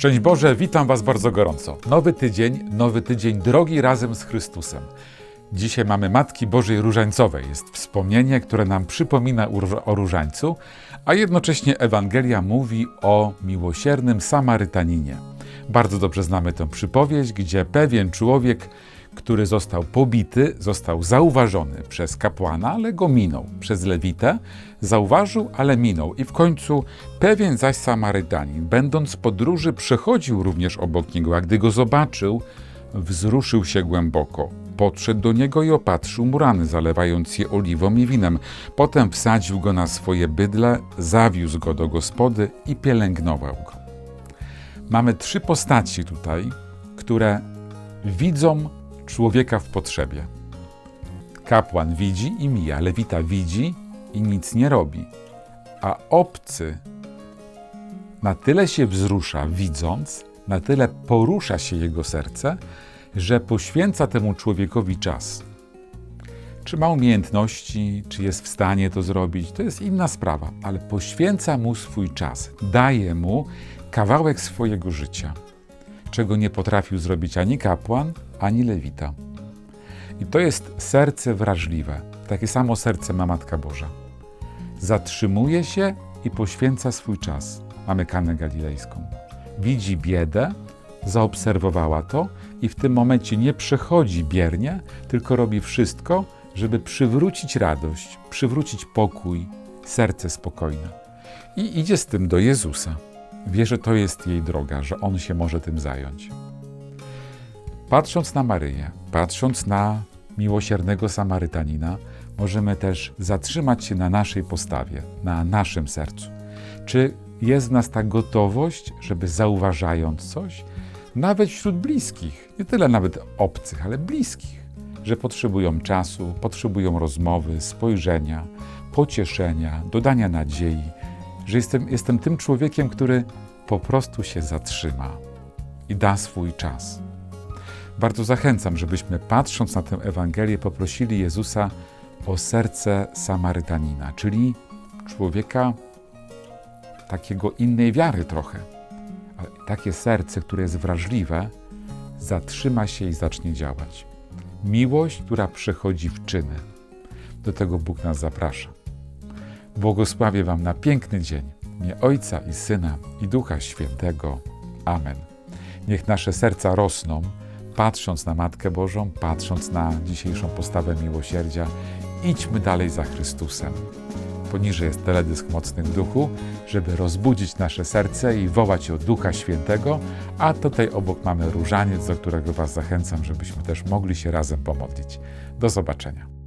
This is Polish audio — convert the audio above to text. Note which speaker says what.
Speaker 1: Szczęść Boże, witam Was bardzo gorąco. Nowy tydzień, nowy tydzień drogi razem z Chrystusem. Dzisiaj mamy Matki Bożej Różańcowej. Jest wspomnienie, które nam przypomina o różańcu, a jednocześnie Ewangelia mówi o miłosiernym Samarytaninie. Bardzo dobrze znamy tę przypowieść, gdzie pewien człowiek, który został pobity, został zauważony przez kapłana, ale go minął. Przez lewitę zauważył, ale minął. I w końcu pewien zaś Samarytanin, będąc podróży, przechodził również obok niego, a gdy go zobaczył, wzruszył się głęboko. Podszedł do niego i opatrzył mu rany, zalewając je oliwą i winem. Potem wsadził go na swoje bydle, zawiózł go do gospody i pielęgnował go. Mamy trzy postaci tutaj, które widzą człowieka w potrzebie. Kapłan widzi i mija, lewita widzi i nic nie robi, a obcy na tyle się wzrusza, widząc, na tyle porusza się jego serce, że poświęca temu człowiekowi czas. Czy ma umiejętności, czy jest w stanie to zrobić, to jest inna sprawa, ale poświęca mu swój czas, daje mu kawałek swojego życia, czego nie potrafił zrobić ani kapłan, ani lewita. I to jest serce wrażliwe. Takie samo serce ma Matka Boża. Zatrzymuje się i poświęca swój czas. Mamy Kanę Galilejską. Widzi biedę, zaobserwowała to i w tym momencie nie przechodzi biernie, tylko robi wszystko, żeby przywrócić radość, przywrócić pokój, serce spokojne. I idzie z tym do Jezusa. Wie, że to jest jej droga, że On się może tym zająć. Patrząc na Maryję, patrząc na miłosiernego Samarytanina, możemy też zatrzymać się na naszej postawie, na naszym sercu. Czy jest w nas ta gotowość, żeby zauważając coś, nawet wśród bliskich, nie tyle nawet obcych, ale bliskich, że potrzebują czasu, potrzebują rozmowy, spojrzenia, pocieszenia, dodania nadziei, że jestem, jestem tym człowiekiem, który po prostu się zatrzyma i da swój czas. Bardzo zachęcam, żebyśmy patrząc na tę Ewangelię poprosili Jezusa o serce Samarytanina, czyli człowieka takiego innej wiary trochę. Ale takie serce, które jest wrażliwe, zatrzyma się i zacznie działać. Miłość, która przechodzi w czyny. Do tego Bóg nas zaprasza. Błogosławię Wam na piękny dzień. Nie Ojca i Syna i Ducha Świętego. Amen. Niech nasze serca rosną, patrząc na Matkę Bożą, patrząc na dzisiejszą postawę miłosierdzia. Idźmy dalej za Chrystusem. Poniżej jest teledysk Mocny w Duchu, żeby rozbudzić nasze serce i wołać o Ducha Świętego, a tutaj obok mamy różaniec, do którego Was zachęcam, żebyśmy też mogli się razem pomodlić. Do zobaczenia.